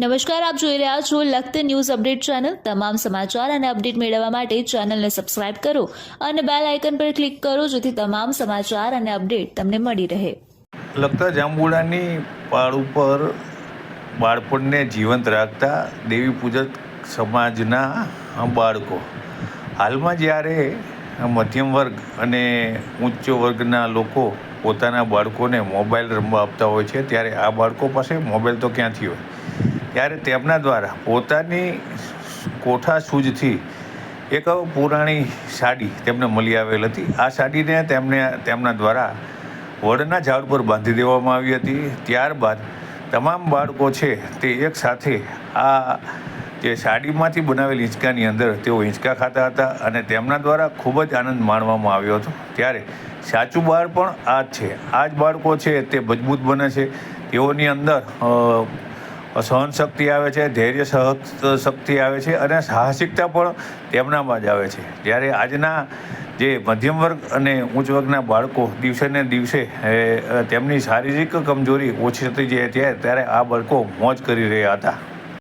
નમસ્કાર, આપ જોઈ રહ્યા છો લખત ન્યૂઝ અપડેટ ચેનલ. તમામ સમાચાર અને અપડેટ મેળવવા માટે ચેનલને સબસ્ક્રાઇબ કરો અને બેલ આઇકન પર ક્લિક કરો જેથી તમામ સમાચાર અને અપડેટ તમને મળી રહે. લગતા જાંબુડાની પાળ ઉપર બાળપણને જીવંત રાખતા દેવી પૂજક સમાજના બાળકો. હાલમાં જ્યારે મધ્યમ વર્ગ અને ઉચ્ચ વર્ગના લોકો પોતાના બાળકોને મોબાઈલ રમવા આપતા હોય છે, ત્યારે આ બાળકો પાસે મોબાઈલ તો ક્યાંથી હોય? ત્યારે તેમના દ્વારા પોતાની કોઠા સૂઝથી એક પુરાણી સાડી તેમને મળી આવેલ હતી. આ સાડીને તેમને તેમના દ્વારા વડના ઝાડ પર બાંધી દેવામાં આવી હતી. ત્યારબાદ તમામ બાળકો છે તે એક સાથે આ જે સાડીમાંથી બનાવેલ હિંચકાની અંદર તેઓ હિંચકા ખાતા હતા અને તેમના દ્વારા ખૂબ જ આનંદ માણવામાં આવ્યો હતો. ત્યારે સાચું બાળપણ આ જ છે. આ જ બાળકો છે તે મજબૂત બને છે. તેઓની અંદર અ, સહનશક્તિ આવે છે ધૈર્ય સહ શક્તિ આવે છે અને સાહસિકતા પણ તેમનામાં જ આવે છે. જ્યારે આજના જે મધ્યમ વર્ગ અને ઉચ્ચ વર્ગના બાળકો દિવસે ને દિવસે તેમની શારીરિક કમજોરી ઓછી થતી જાય ત્યારે આ બાળકો મોજ કરી રહ્યા હતા.